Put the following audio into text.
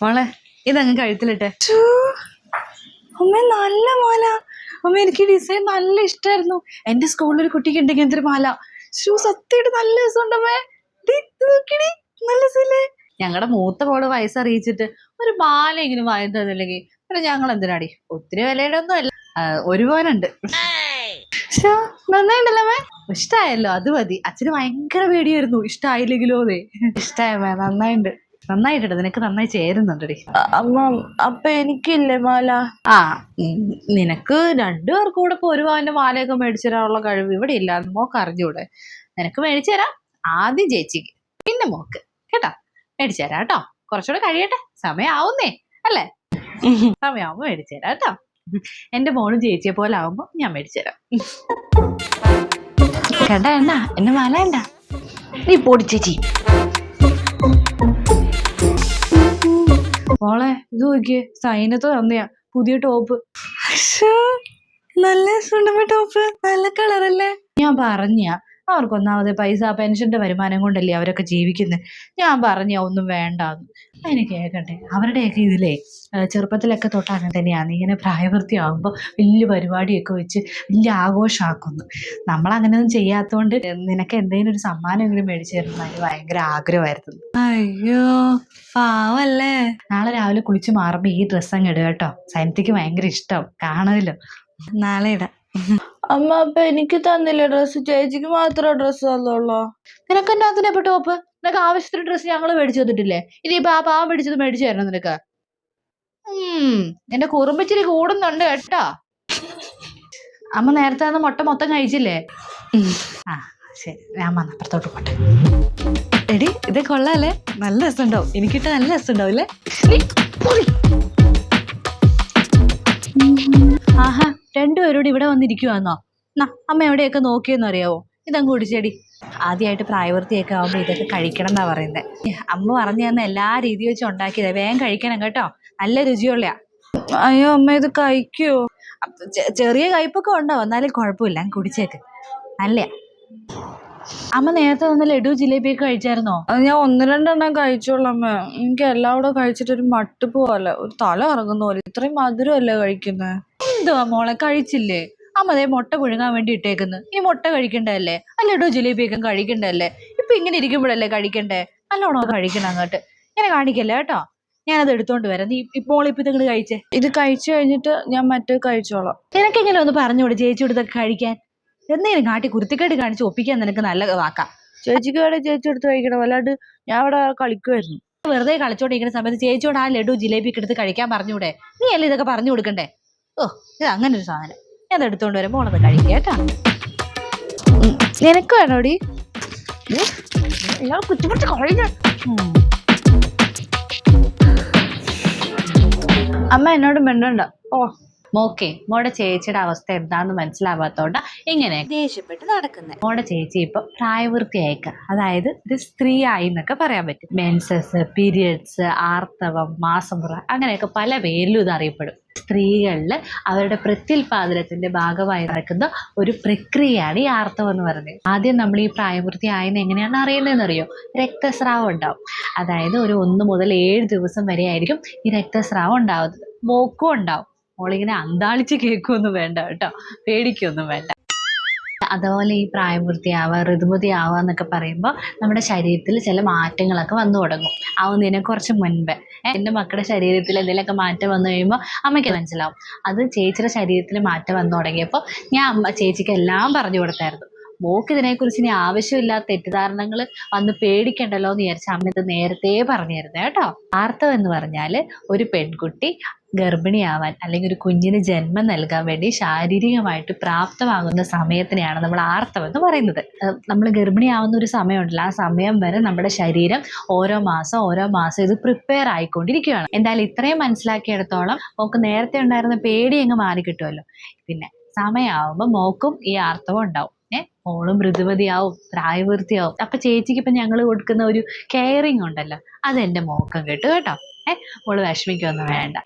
മോളെ ഇതങ്ങ് കഴുത്തിലിട്ടെ. അമ്മ നല്ല മാല. അമ്മ എനിക്ക് ഡിസൈൻ നല്ല ഇഷ്ടമായിരുന്നു എന്റെ സ്കൂളിൽ ഒരു കുട്ടിക്ക് ഉണ്ടെങ്കിൽ എന്തൊരു മാല. ഷൂ സത്യമായിട്ട് നല്ല നോക്കിയടി നല്ല രസല്ലേ ഞങ്ങളുടെ മൂത്ത മോൾ വയസ്സറിയിച്ചിട്ട് ഒരു മാല ഇങ്ങനെ വാങ്ങി പിന്നെ ഞങ്ങൾ എന്തിനാടി? ഒത്തിരി വിലയുടെ ഒന്നും അല്ല ഒരുപോലെ ഒരു പോലുണ്ട് മേ ഇഷ്ടായല്ലോ അത് മതി. അച്ഛന് ഭയങ്കര പേടിയായിരുന്നു. ഇഷ്ടായില്ലെങ്കിലോ അതെ ഇഷ്ടായ നന്നായിട്ടുണ്ട് നിനക്ക് നന്നായി ചേരുന്നുണ്ടടി. അമ്മ അപ്പൊ എനിക്കില്ലേ മാല? ആ നിനക്ക് രണ്ടു പേർക്കും കൂടെ ഇപ്പൊ ഒരു പവന്റെ മാലയൊക്കെ മേടിച്ചു തരാനുള്ള കഴിവ് ഇവിടെ ഇല്ല. മോക്ക് അറിഞ്ഞൂടെ. നിനക്ക് മേടിച്ചു തരാം. ആദ്യം ചേച്ചിക്ക് പിന്നെ മോക്ക്. കേട്ടോ? മേടിച്ചു തരാം കേട്ടോ. കുറച്ചുകൂടെ കഴിയട്ടെ. സമയാവുന്നേ. അല്ലേ? സമയാവുമ്പോ മേടിച്ചു തരാം കേട്ടോ. എന്റെ മോളും ചേച്ചിയെ പോലെ ആവുമ്പോ ഞാൻ മേടിച്ചു തരാം. കണ്ട എണ്ണ എന്നെ മാല എന്താ നീ പൊടി ചേച്ചി. മോളെ ഇത് നോക്കിയേ സൈനത്ത് തന്നെയാ പുതിയ ടോപ്പ് നല്ല ടോപ്പ് നല്ല കളറല്ലേ ഞാൻ പറഞ്ഞ അവർക്ക് ഒന്നാമത് പൈസ പെൻഷന്റെ വരുമാനം കൊണ്ടല്ലേ അവരൊക്കെ ജീവിക്കുന്നത് ഞാൻ പറഞ്ഞ ഒന്നും വേണ്ടാന്ന്. അതിന് കേൾക്കട്ടെ. അവരുടെയൊക്കെ ഇതിലേ ചെറുപ്പത്തിലൊക്കെ തൊട്ട് അങ്ങനെ തന്നെയാണ്. ഇങ്ങനെ പ്രായപൂർത്തിയാകുമ്പോൾ വലിയ പരിപാടിയൊക്കെ വെച്ച് വലിയ ആഘോഷമാക്കുന്നു നമ്മളങ്ങനെയൊന്നും ചെയ്യാത്തതുകൊണ്ട് നിനക്ക് എന്തെങ്കിലും ഒരു സമ്മാനമെങ്കിലും മേടിച്ചു തരണം അതിന് ഭയങ്കര ആഗ്രഹമായിരുന്നു. അയ്യോ പാവല്ലേ? നാളെ രാവിലെ കുളിച്ച് മാറുമ്പോൾ ഈ ഡ്രസ്സ് അങ്ങ് ഇടുക കേട്ടോ. സൈനത്തിക്ക് ഭയങ്കര ഇഷ്ടം. കാണുമല്ലോ നാളെ ഇടാം. അമ്മ അപ്പൊ എനിക്ക് തന്നില്ല ഡ്രസ് ചേച്ചിക്ക് മാത്രം ഡ്രസ് തന്നുള്ളൂ നിനക്ക് എന്നാ അതിനെ ടോപ്പ് നിനക്ക് ആവശ്യത്തിന് ഡ്രസ് ഞങ്ങൾ മേടിച്ചു തന്നിട്ടില്ലേ? ഇനിയിപ്പോ ആ പാവം പിടിച്ചത് മേടിച്ചു തരണം നിനക്ക്. ഉം എന്റെ കുറുമ്പിച്ചിരി കൂടുന്നുണ്ട് കേട്ടോ. അമ്മ നേരത്തെ അന്ന് മുട്ട മൊത്തം കഴിച്ചില്ലേ? ആ ശരി. ഞാൻ വന്ന അപ്പുറത്തോട്ട് പോട്ടെ. എടി ഇത് കൊള്ളാല്ലേ? നല്ല രസമുണ്ടാവും. എനിക്കിട്ട് നല്ല രസമുണ്ടാവും അല്ലേ? ആഹാ. രണ്ടുപേരോട് ഇവിടെ വന്നിരിക്കുവാന്നോ? എന്നാ അമ്മ എവിടെയൊക്കെ നോക്കിയെന്ന് അറിയാവോ ഇതങ്ങ് കുടിച്ചേടി. ആദ്യമായിട്ട് പ്രായവൃത്തിയൊക്കെ ആവുമ്പോൾ ഇതൊക്കെ കഴിക്കണം എന്നാ പറയുന്നത് അമ്മ പറഞ്ഞു തന്ന എല്ലാ രീതി വെച്ച് ഉണ്ടാക്കിയതാ. വേഗം കഴിക്കണം കേട്ടോ. നല്ല രുചിയുള്ളയാ. അയ്യോ അമ്മ ഇത് കഴിക്കോ? ചെറിയ കയ്പൊക്കെ ഉണ്ടോ? എന്നാലും കുഴപ്പമില്ല. കുടിച്ചേക്ക്. നല്ലയാ. അമ്മ നേരത്തെ തന്നെ ലഡു ജിലേബിയൊക്കെ കഴിച്ചായിരുന്നോ? അത് ഞാൻ ഒന്ന് രണ്ടെണ്ണം കഴിച്ചോളാം അമ്മ. എനിക്ക് എല്ലാം കൂടെ കഴിച്ചിട്ട് ഒരു മട്ടുപ്പ് പോലെ ഒരു തല ഇറങ്ങുന്ന പോലെ. ഇത്രയും മധുരമല്ലേ കഴിക്കുന്നത് എന്തുവാ മോളെ കഴിച്ചില്ലേ? അമ്മ അതേ മുട്ട പുഴുങ്ങാൻ വേണ്ടി ഇട്ടേക്കുന്നു. ഇനി മുട്ട കഴിക്കണ്ടല്ലേ ആ ലഡു ജിലേബിയൊക്കെ കഴിക്കണ്ടല്ലേ ഇപ്പൊ ഇങ്ങനെ ഇരിക്കുമ്പോഴല്ലേ കഴിക്കണ്ടേ? നല്ലോണം കഴിക്കണം അങ്ങോട്ട്. ഇങ്ങനെ കാണിക്കല്ലേ കേട്ടോ? ഞാനത് എടുത്തോണ്ട് വരാം. നീ ഇപ്പോൾ ഇപ്പൊ ഇതങ്ങോട്ട് കഴിച്ചേ. ഇത് കഴിച്ചു കഴിഞ്ഞിട്ട് ഞാൻ മറ്റേ കഴിച്ചോളാം. നിനക്കെങ്ങനെ ഒന്ന് പറഞ്ഞുകൂടെ ജയിച്ചു ഇതൊക്കെ കഴിക്കാൻ? എന്തെങ്കിലും കാട്ടി കുരുത്തിക്കേട് കാണിച്ച് ഒപ്പിക്കാൻ നിനക്ക് നല്ല വാക്കാ. ചേച്ചിക്ക് വേണേ ചേച്ചി എടുത്ത് കഴിക്കണം. അല്ലാണ്ട് ഞാൻ അവിടെ കളിക്കുമായിരുന്നു വെറുതെ കളിച്ചോണ്ടിരിക്കുന്ന സമയത്ത് ചേച്ചിയോട് ആ ലഡു ജിലേബി ഒക്കെ എടുത്ത് കഴിക്കാൻ പറഞ്ഞൂടെ? നീ അല്ലേ ഇതൊക്കെ പറഞ്ഞു കൊടുക്കണ്ടേ? ഓ ഇത് അങ്ങനെ ഒരു സാധനം. ഞാൻ അത് എടുത്തോണ്ട് വരുമ്പോൾ അത് കഴിക്കുക കേട്ടാ. നിനക്ക് വേണോടി? കഴിഞ്ഞ അമ്മ എന്നോട് മിണ്ടണ്ട. ഓ മോക്കെ മോടെ ചേച്ചിയുടെ അവസ്ഥ എന്താണെന്ന് മനസ്സിലാവാത്തോണ്ട ഇങ്ങനെ ദേഷ്യപ്പെട്ട് നടക്കുന്നത് മോടെ ചേച്ചി ഇപ്പൊ പ്രായപൂർത്തിയായേക്ക. അതായത് ഒരു സ്ത്രീ ആയി എന്നൊക്കെ പറയാൻ പറ്റും. മെൻസസ് പീരിയഡ്സ് ആർത്തവം മാസമുറ അങ്ങനെയൊക്കെ പല പേരിലും ഇത് അറിയപ്പെടും. സ്ത്രീകളിൽ അവരുടെ പ്രത്യുൽപാദനത്തിന്റെ ഭാഗമായി നടക്കുന്ന ഒരു പ്രക്രിയയാണ് ഈ ആർത്തവം എന്ന് പറയുന്നത്. ആദ്യം നമ്മൾ ഈ പ്രായപൂർത്തി ആയെന്ന് എങ്ങനെയാണ് അറിയുന്നതെന്ന് അറിയോ? രക്തസ്രാവം ഉണ്ടാവും. അതായത് ഒരു ഒന്ന് മുതൽ ഏഴ് ദിവസം വരെ ആയിരിക്കും ഈ രക്തസ്രാവം ഉണ്ടാവുന്നത്. മോക്കും ഉണ്ടാവും. മോളിങ്ങനെ അന്താളിച്ച് കേൾക്കുമൊന്നും വേണ്ട കേട്ടോ. പേടിക്കൊന്നും വേണ്ട. അതുപോലെ ഈ പ്രായപൂർത്തിയാവുക ഋതുമതിയാവുക എന്നൊക്കെ പറയുമ്പോൾ നമ്മുടെ ശരീരത്തിൽ ചില മാറ്റങ്ങളൊക്കെ വന്നു തുടങ്ങും. ആവുന്നതിനെ കുറച്ച് മുൻപേ. എന്റെ മക്കളുടെ ശരീരത്തിൽ എന്തെങ്കിലുമൊക്കെ മാറ്റം വന്നു കഴിയുമ്പോൾ അമ്മയ്ക്ക് മനസ്സിലാവും. അത് ചേച്ചിയുടെ ശരീരത്തിൽ മാറ്റം വന്നു തുടങ്ങിയപ്പോൾ ഞാൻ അമ്മ ചേച്ചിക്ക് എല്ലാം പറഞ്ഞു കൊടുത്തായിരുന്നു. മോക്ക് ഇതിനെക്കുറിച്ച് ഇനി ആവശ്യമില്ലാത്ത തെറ്റിദ്ധാരണകൾ വന്ന് പേടിക്കണ്ടല്ലോ എന്ന് വിചാരിച്ച അമ്മ ഇത് നേരത്തെ പറഞ്ഞിരുന്നു കേട്ടോ. ആർത്തവം എന്ന് പറഞ്ഞാൽ ഒരു പെൺകുട്ടി ഗർഭിണിയാവാൻ അല്ലെങ്കിൽ ഒരു കുഞ്ഞിന് ജന്മം നൽകാൻ വേണ്ടി ശാരീരികമായിട്ട് പ്രാപ്തമാകുന്ന സമയത്തിനെയാണ് നമ്മൾ ആർത്തവം എന്ന് പറയുന്നത്. നമ്മൾ ഗർഭിണിയാവുന്ന ഒരു സമയമുണ്ടല്ലോ. ആ സമയം വരെ നമ്മുടെ ശരീരം ഓരോ മാസം ഓരോ മാസം ഇത് പ്രിപ്പയർ ആയിക്കൊണ്ടിരിക്കുകയാണ്. എന്തായാലും ഇത്രയും മനസ്സിലാക്കിയെടുത്തോളം മോക്ക് നേരത്തെ ഉണ്ടായിരുന്ന പേടി അങ്ങ് മാറി കിട്ടുമല്ലോ പിന്നെ സമയമാവുമ്പോൾ മോക്കും ഈ ആർത്തവം ഉണ്ടാവും. ഏഹ് മോളും ഋതുമതിയാവും പ്രായപൂർത്തിയാവും. അപ്പൊ ചേച്ചിക്ക് ഇപ്പൊ ഞങ്ങൾ കൊടുക്കുന്ന ഒരു കെയറിങ് ഉണ്ടല്ലോ അത് എന്റെ മോക്കം കേട്ടു കേട്ടോ. ഏഹ് മോൾ വിഷമിക്കൊന്നും വേണ്ട.